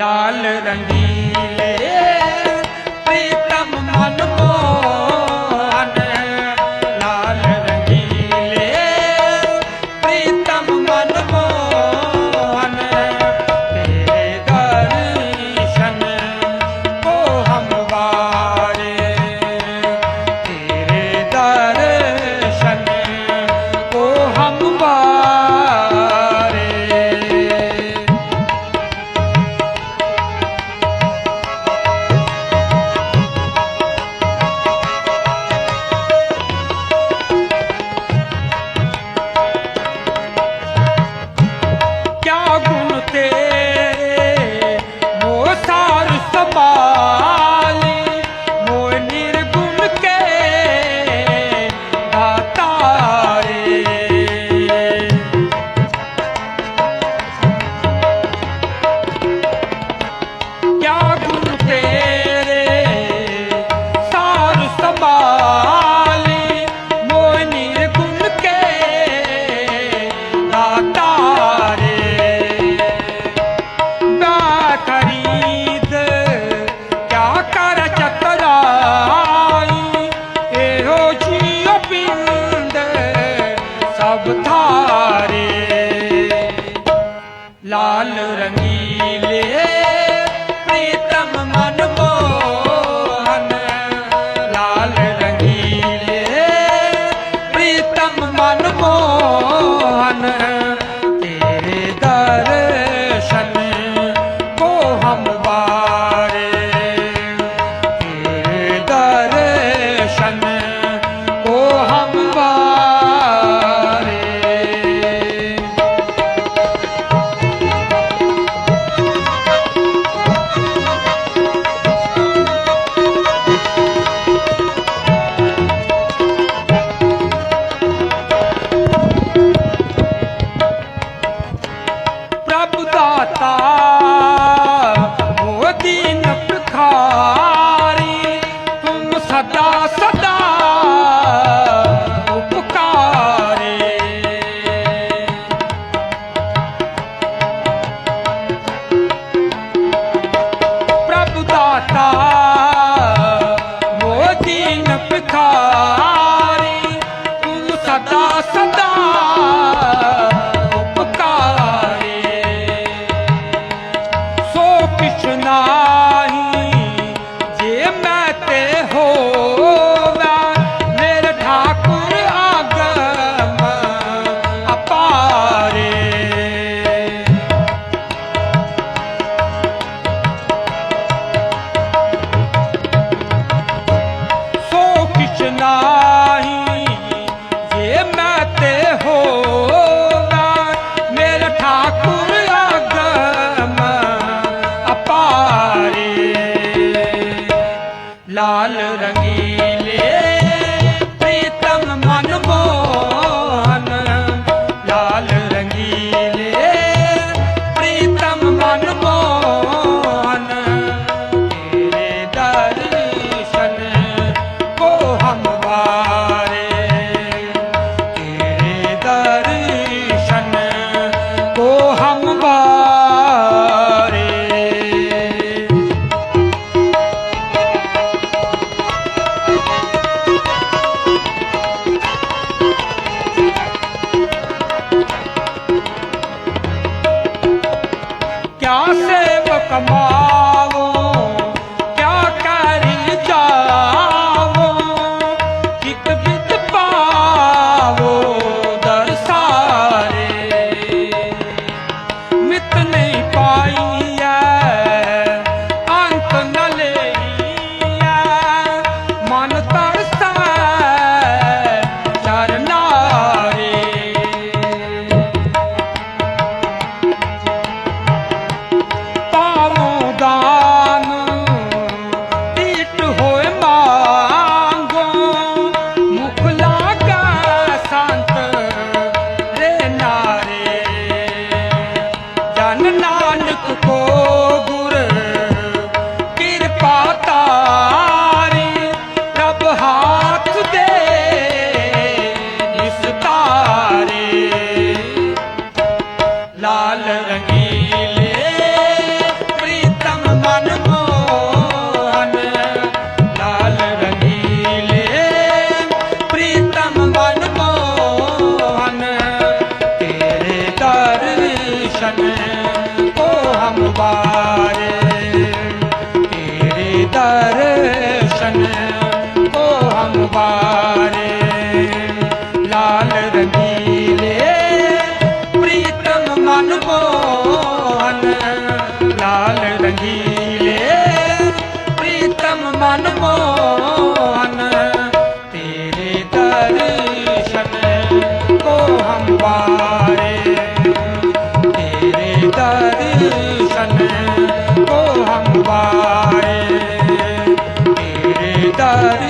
લાલ રંગી લે one. Uh, கம்மா ਦਰਸ਼ਨ ਕੋ ਹਮ ਬਾਰੇ ਤੇਰੇ ਦਰਸ਼ਨ ਕੋ ਹਮ ਬਾਰੇ ਲਾਲ Hari